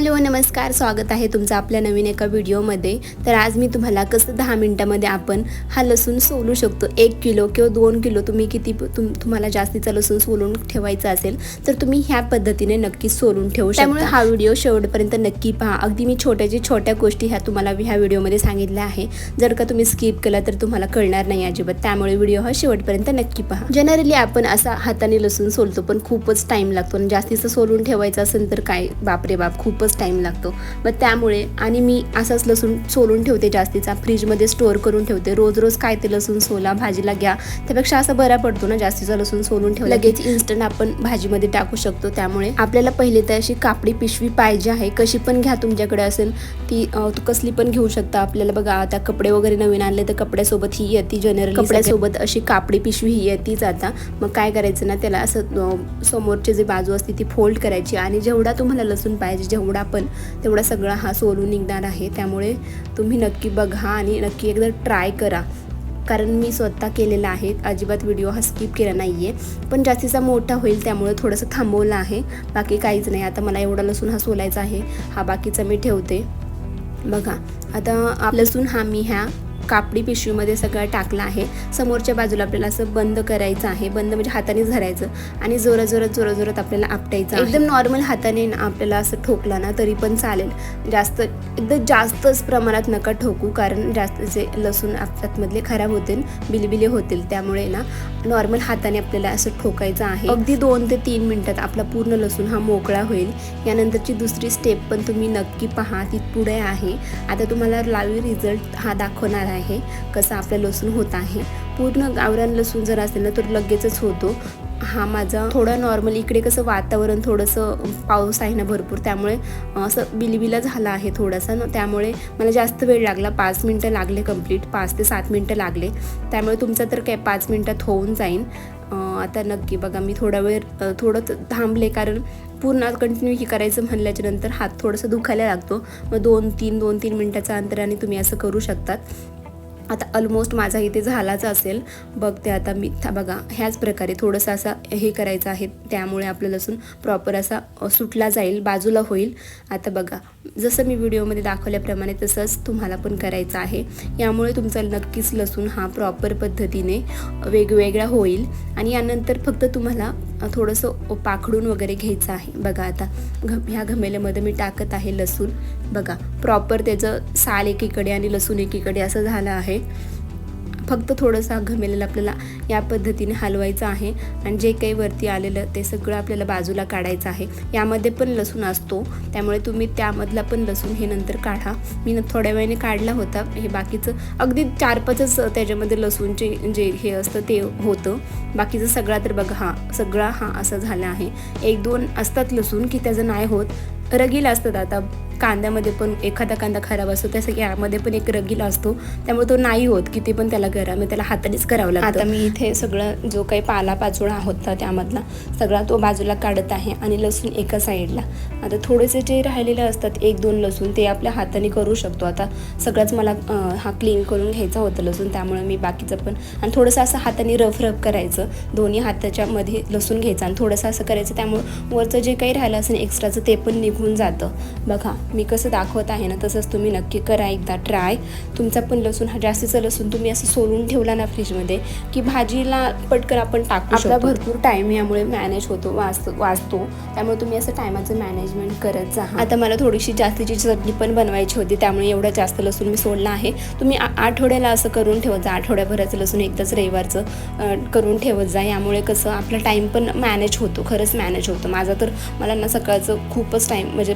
Hello नमस्कार स्वागत आहे तुमचं आपल्या नवीन एका व्हिडिओमध्ये. तर आज मी तुम्हाला कसं दहा मिनटामध्ये आपण हा लसूण सोलू शकतो. एक किलो किंवा दोन किलो तुम्ही किती तुम तुम्हाला जास्तीचा लसूण सोलून ठेवायचा असेल तर तुम्ही ह्या पद्धतीने नक्की सोलून ठेवू शकता. त्यामुळे हा व्हिडिओ शेवटपर्यंत नक्की पहा. अगदी मी छोट्याची छोट्या गोष्टी ह्या तुम्हाला ह्या व्हिडिओमध्ये सांगितल्या आहे. जर का तुम्ही स्किप केला तर तुम्हाला कळणार नाही अजिबात. त्यामुळे व्हिडिओ हा शेवटपर्यंत नक्की पहा. जनरली आपण असा हाताने लसूण सोलतो पण खूपच टाईम लागतो. आणि जास्तीचं सोलून ठेवायचं असेल तर काय? बापरे बाप खूपच टाईम लागतो. मग त्यामुळे आणि मी असाच लसूण सोलून ठेवते जास्तीचा. फ्रीजमध्ये स्टोअर करून ठेवते. रोज रोज काय ते लसूण सोला भाजीला घ्या. त्यापेक्षा असं बरा पडतो ना जास्तीचा लसूण सोलून ठेवला लगेच इन्स्टंट आपण भाजीमध्ये टाकू शकतो. त्यामुळे आपल्याला पहिले तर अशी कापडी पिशवी पाहिजे आहे. कशी पण घ्या तुमच्याकडे असेल ती कसली पण घेऊ शकता. आपल्याला बघा आता कपडे वगैरे नवीन आणले तर कपड्यासोबत ही येते जनरली कपड्यासोबत. अशी कापडी पिशवी ही येतीच आता. मग काय करायचं ना त्याला असं समोरची जी बाजू असते ती फोल्ड करायची. आणि जेवढा तुम्हाला लसूण पाहिजे जेवढा तेवढा पण तेवढा सगळा हा सोलून निघणार आहे. त्यामुळे तुम्ही नक्की बघा आणि नक्की एकदा ट्राय करा. कारण मी स्वतः केलेला आहे. अजिबात व्हिडिओ हा स्किप केला नाही आहे पण जास्तीचा मोठा होईल त्यामुळे थोडंसं थांबवलं आहे. बाकी काहीच नाही. आता मला एवढा लसूण हा सोलायचा आहे. हा बाकीचा मी ठेवते. बघा. आता लसूण हा मी ह्या कापडी पिशवीमध्ये सगळं टाकला आहे. समोरच्या बाजूला आपल्याला असं बंद करायचं आहे. बंद म्हणजे हातानेच धरायचं. आणि जोरात जोरात जोरात जोरात आपल्याला आपटायचं एकदम नॉर्मल हाताने ना आपल्याला असं ठोकला ना तरी पण चालेल. जास्त एकदम जास्तच प्रमाणात नका ठोकू कारण जास्त जे लसूण आतमधले खराब होतील बिलबिले होतील त्यामुळे ना नॉर्मल हाताने आपल्याला असं ठोकायचं आहे. अगदी दोन ते तीन मिनिटात आपला पूर्ण लसूण हा मोकळा होईल. यानंतरची दुसरी स्टेप पण तुम्ही नक्की पहा ती पुढे आहे. आता तुम्हाला लाईव्ह रिझल्ट हा दाखवणार आहे कसं आपलं लसूण होत आहे. पूर्ण गावरान लसूण जर असेल ना तर लगेचच होतो. हा माझा थोडा नॉर्मल इकडे कसं वातावरण थोडंसं पाऊस आहे ना भरपूर त्यामुळे असं बिलबिला झाला आहे थोडासा. ना त्यामुळे मला जास्त वेळ लागला पाच मिनटं लागले कंप्लीट पाच ते सात मिनटं लागले. त्यामुळे तुमचा तर काय पाच मिनटात होऊन जाईन. आता नक्की बघा मी थोडा वेळ थोडं थांबले कारण पूर्ण कंटिन्यू हे करायचं म्हणल्याच्या नंतर हात थोडंसं दुखायला लागतो. मग दोन तीन दोन तीन मिनटाच्या अंतराने तुम्ही असं करू शकतात. आता ऑलमोस्ट माझा इथे झालाच असेल. बघते आता मी था- बघा ह्याच प्रकारे थोडंसं असा हे करायचं आहे. त्यामुळे आपलं लसूण प्रॉपर असा सुटला जाईल बाजूला होईल. आता बघा जसं मी व्हिडिओमध्ये दाखवल्याप्रमाणे तसंच तुम्हाला पण करायचं आहे. यामुळे तुमचा नक्कीच लसूण हा प्रॉपर पद्धतीने वेगवेगळा होईल. आणि यानंतर फक्त तुम्हाला थोडंसं पाखडून वगैरे घ्यायचं आहे. बघा आता घ ह्या घमेल्यामध्ये मी टाकत आहे लसूण. बघा प्रॉपर त्याचं साल एकीकडे आणि लसूण एकीकडे असं झालं आहे. फक्त थोडंसं घमेलेलं आपल्याला या पद्धतीने हलवायचं आहे. आणि जे काही वरती आलेलं ते सगळं आपल्याला बाजूला काढायचं आहे. यामध्ये पण लसूण असतो. त्यामुळे तुम्ही त्यामधला पण लसूण हे नंतर काढा. मी थोड्या वेळाने काढला होता. हे बाकीचं अगदी चार पाचच त्याच्यामध्ये लसूणचे जे हे असतं ते होतं. बाकीचं सगळा तर बघा हा सगळा हा असं झाला आहे. एक दोन असतात लसूण की त्याचं नाही होत. रगीला असतात आता. कांद्यामध्ये पण एखादा कांदा खराब असतो तसं की यामध्ये पण एक रगीला असतो. त्यामुळे तो नाही होत किती पण त्याला करा मग त्याला हातानेच करावं लागतं. आता मी इथे सगळं जो काही पालापाचोळा होता त्यामधला सगळा तो बाजूला काढत आहे आणि लसूण एका साईडला. आता थोडेसे जे राहिलेले असतात एक दोन लसूण ते आपल्या हाताने करू शकतो. आता सगळंच मला हा क्लीन करून घ्यायचा होता लसूण त्यामुळे मी बाकीचं पण आणि थोडंसं असं हाताने रफ रफ करायचं. दोन्ही हाताच्या मध्ये लसूण घ्यायचं आणि थोडंसं असं करायचं. त्यामुळे वरचं जे काही राहिलं असेल एक्स्ट्राचं ते पण निघून जातं. बघा मी कसं दाखवत आहे ना तसंच तुम्ही नक्की करा एकदा ट्राय तुमचा पण लसूण हा जास्तीचा लसूण तुम्ही असं सोलून ठेवला ना फ्रीजमध्ये की भाजीला पटकन आपण टाकू आपला भरपूर टाईम यामुळे मॅनेज होतो वाचतो वाचतो. त्यामुळे तुम्ही असं टायमाचं मॅनेजमेंट करत जा. आता मला थोडीशी जास्तीची चटणी पण बनवायची होती त्यामुळे एवढं जास्त लसूण मी सोडला आहे. तुम्ही आठवड्याला असं करून ठेवत जा आठवड्याभराचं लसूण एकदाच रविवारचं करून ठेवत जा. यामुळे कसं आपला टाईम पण मॅनेज होतो खरंच मॅनेज होतं. माझा तर मला ना सकाळचं खूपच टाईम म्हणजे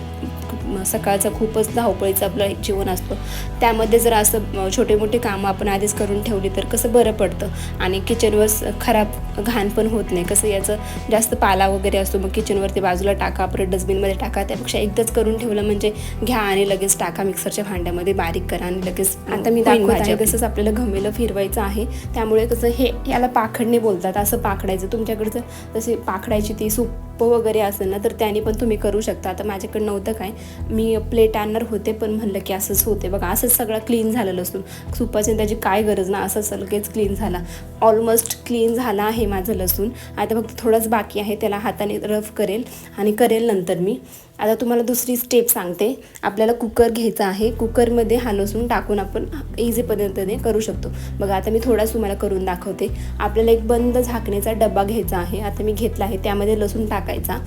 सकाळचं खूपच धावपळीचं आपलं जीवन असतं. त्यामध्ये जर असं छोटे मोठे कामं आपण आधीच करून ठेवली तर कसं बरं पडतं? आणि किचनवर खराब घाण पण होत नाही. कसं याचं जास्त पाला वगैरे असतो मग किचनवरती बाजूला टाका परत डस्टबिनमध्ये टाका त्यापेक्षा एकदाच करून ठेवलं म्हणजे घ्या आणि लगेच टाका मिक्सरच्या भांड्यामध्ये बारीक करा आणि लगेच आता मी दाखवत आहे तसंच आपल्याला घमेलं फिरवायचं आहे. त्यामुळे कसं हे याला पाखडणे बोलतात. असं पाखडायचं. तुमच्याकडचं तसे पाखडायची ती सूप वगैरे असेल ना तर त्याने पण तुम्ही करू शकता. आता माझ्याकडे नव्हतं काय. मी प्लेट आणणार होते पण म्हणलं की असंच होते. बघा असंच सगळं क्लीन झालं लसूण सुपाची त्याची काय गरज ना असंच लगेच क्लीन झाला. ऑलमोस्ट क्लीन झाला आहे माझं लसूण. आता फक्त थोडंच बाकी आहे त्याला हाताने रफ करेल आणि करेल नंतर मी. आता तुम्हाला दुसरी स्टेप सांगते. आपल्याला कुकर घ्यायचा आहे. कुकरमध्ये हा लसूण टाकून आपण इझी पद्धतीने करू शकतो. बघा आता मी थोडाच तुम्हाला करून दाखवते. आपल्याला एक बंद झाकण्याचा डबा घ्यायचा आहे. आता मी घेतला आहे. त्यामध्ये लसूण टाकायचा.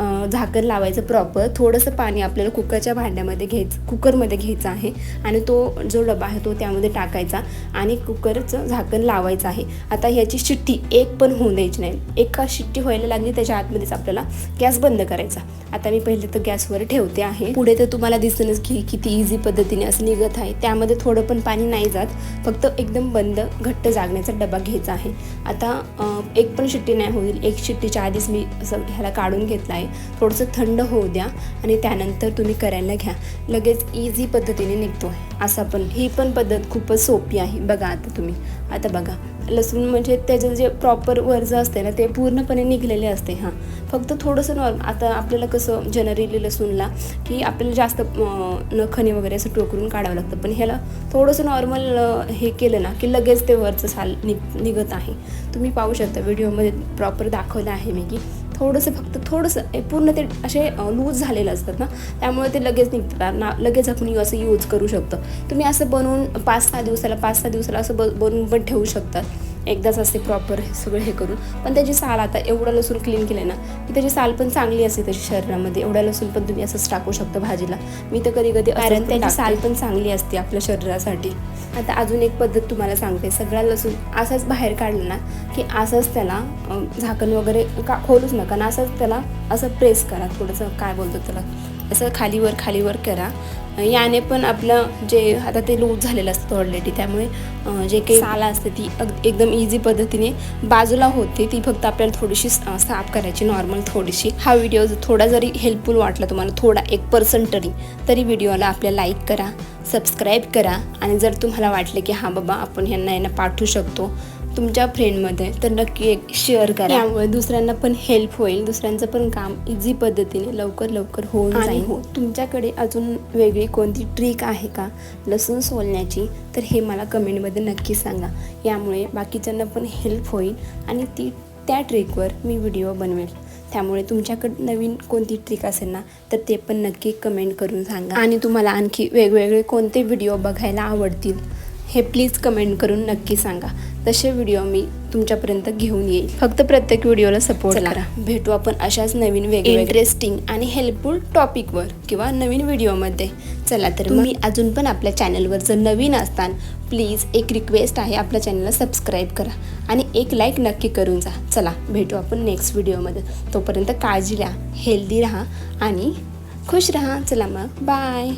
झाकण लावायचं प्रॉपर थोडंसं पाणी आपल्याला कुकरच्या भांड्यामध्ये घ्यायचं कुकरमध्ये घ्यायचं आहे. आणि तो जो डबा आहे तो त्यामध्ये टाकायचा आणि कुकरचं झाकण लावायचं आहे. आता ह्याची शिट्टी एक पण होऊ द्यायची नाही. एका शिट्टी व्हायला लागली त्याच्या आतमध्येच आपल्याला गॅस बंद करायचा. आता मी पहिले तर गॅसवर ठेवते आहे. पुढे तर तुम्हाला दिसेलच की किती इझी पद्धतीने असं निघत आहे. त्यामध्ये थोडं पण पाणी नाही जात. फक्त एकदम बंद घट्ट जागण्याचा डबा घ्यायचा आहे. आता एक पण शिट्टी नाही होईल. एक शिट्टीच्या आधीच मी असं ह्याला काढून घेतला आहे. थोडंसं थंड होऊ द्या आणि त्यानंतर तुम्ही करायला घ्या. लगेच इझी पद्धतीने निघतो आहे. असं पण ही पण पद्धत खूपच सोपी आहे. बघा आता तुम्ही. आता बघा. लसूण म्हणजे त्याचं जे प्रॉपर वरचं असते ना ते पूर्णपणे निघलेले असते हां. फक्त थोडंसं नॉर्म आता आपल्याला कसं जनरली लसूणला की आपल्याला जास्त नखने वगैरे असं टोकरून काढावं लागतं. पण ह्याला थोडंसं नॉर्मल हे केलं ना की लगेच ते वरचं साल नि निघत आहे. तुम्ही पाहू शकता व्हिडिओमध्ये प्रॉपर दाखवलं आहे मी की. थोडंसं फक्त थोडंसं पूर्ण ते असे लूज झालेलं असतात ना त्यामुळे ते लगेच निघतात ना लगेच आपण असं यूज करू शकतो. तुम्ही असं बनवून पाच सहा दिवसाला पाच सहा दिवसाला असं ब बनवून पण ठेवू शकतात एकदाच असते प्रॉपर सगळं हे करून. पण त्याची साल आता एवढं लसूण क्लीन केलं ना की त्याची साल पण चांगली असते त्याच्या शरीरामध्ये. एवढ्या लसूण पण तुम्ही असंच टाकू शकता भाजीला. मी तर कधी कधी कारण त्याची साल पण चांगली असते आपल्या शरीरासाठी. आता अजून एक पद्धत तुम्हाला सांगते. सगळा लसूण असाच बाहेर काढला ना की असंच त्याला झाकण वगैरे का खोलूच नका. ना असंच त्याला असं प्रेस करा. थोडंसं काय बोलतो त्याला? असं खालीवर खालीवर करा. याने पण आपलं जे आता ते लूज झालेलं असतं ऑलरेडी त्यामुळे जे काही साला असते ती अग- एकदम इझी पद्धतीने बाजूला होते ती फक्त आपल्याला थोडीशी स- साफ करायची नॉर्मल थोडीशी. हा व्हिडिओ थोडा जरी हेल्पफुल वाटला तुम्हाला थोडा एक पर्सेंट तरी तरी व्हिडिओला आपल्या लाईक करा सबस्क्राईब करा. आणि जर तुम्हाला वाटलं की हां बाबा आपण ह्यांना यांना पाठवू शकतो. तुमच्या फ्रेंडमध्ये तर नक्की एक शेअर करा. त्यामुळे दुसऱ्यांना पण हेल्प होईल. दुसऱ्यांचं पण काम इझी पद्धतीने लवकर लवकर होऊन जाईल. हो तुमच्याकडे अजून वेगळी कोणती ट्रिक आहे का? लसूण सोलण्याची? तर हे मला कमेंटमध्ये नक्की सांगा. यामुळे बाकीच्यांना पण हेल्प होईल आणि ती त्या ट्रिकवर मी व्हिडिओ बनवेल. त्यामुळे तुमच्याकडे नवीन कोणती ट्रिक असेल ना तर ते पण नक्की कमेंट करून सांगा. आणि तुम्हाला आणखी वेगवेगळे कोणते व्हिडिओ बघायला आवडतील हे प्लीज कमेंट करून नक्की सांगा. तसे व्हिडिओ मी तुमच्यापर्यंत घेऊन येईल. फक्त प्रत्येक व्हिडिओला सपोर्ट करा. भेटू आपण अशाच नवीन वेगवेगळ्या इंटरेस्टिंग आणि हेल्पफुल टॉपिकवर किंवा नवीन व्हिडिओमध्ये चला तर तुम्ही अजून पण आपल्या चॅनलवर जर नवीन असताल प्लीज एक रिक्वेस्ट आहे आपल्या चॅनलला सबस्क्राईब करा आणि एक लाईक नक्की करून जा. चला भेटू आपण नेक्स्ट व्हिडिओमध्ये तोपर्यंत काळजी घ्या हेल्दी राहा आणि खुश राहा. चला मग बाय